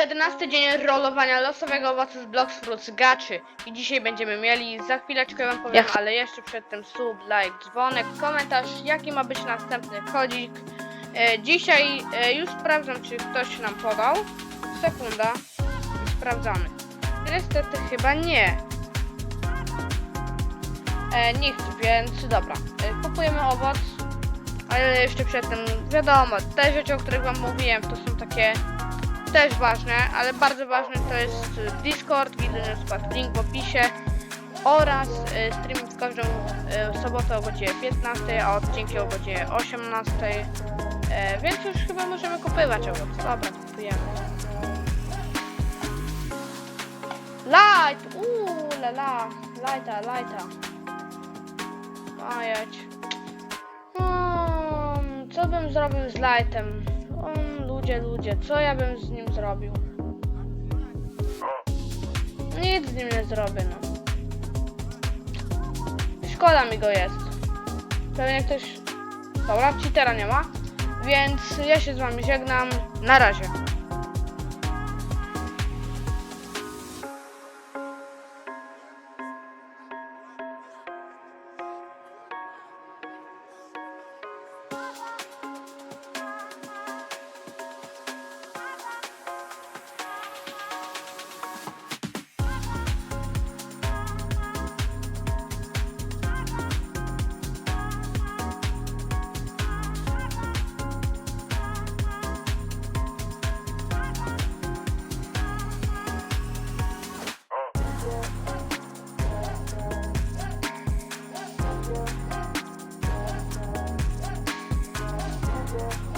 11 dzień rolowania losowego owocu z Blox Fruits Gaczy i dzisiaj będziemy mieli, za chwileczkę wam powiem, Jak- ale jeszcze przedtem sub, like, dzwonek, komentarz, jaki ma być następny kodzik. E, dzisiaj e, już sprawdzam, czy ktoś nam podał. Sekunda, sprawdzamy. Niestety chyba nie. E, nikt, więc dobra. E, kupujemy owoc, ale jeszcze przedtem, wiadomo, te rzeczy, o których wam mówiłem, to są takie też ważne, ale bardzo ważne to jest Discord, widzę na przykład link w opisie oraz y, streaming w każdą y, sobotę o godzinie 15, a odcinki o godzinie 18. E, więc już chyba możemy kupywać owoc. Dobra, kupujemy. Light! Uuu, la la. Lighta, lighta. Majeć. Hmm, co bym zrobił z lightem? Ludzie, ludzie, co ja bym z nim zrobił? Nic z nim nie zrobię, no. Szkoda mi go jest. Pewnie ktoś... Dobra, cheatera nie ma. Więc ja się z wami żegnam. Na razie. girl.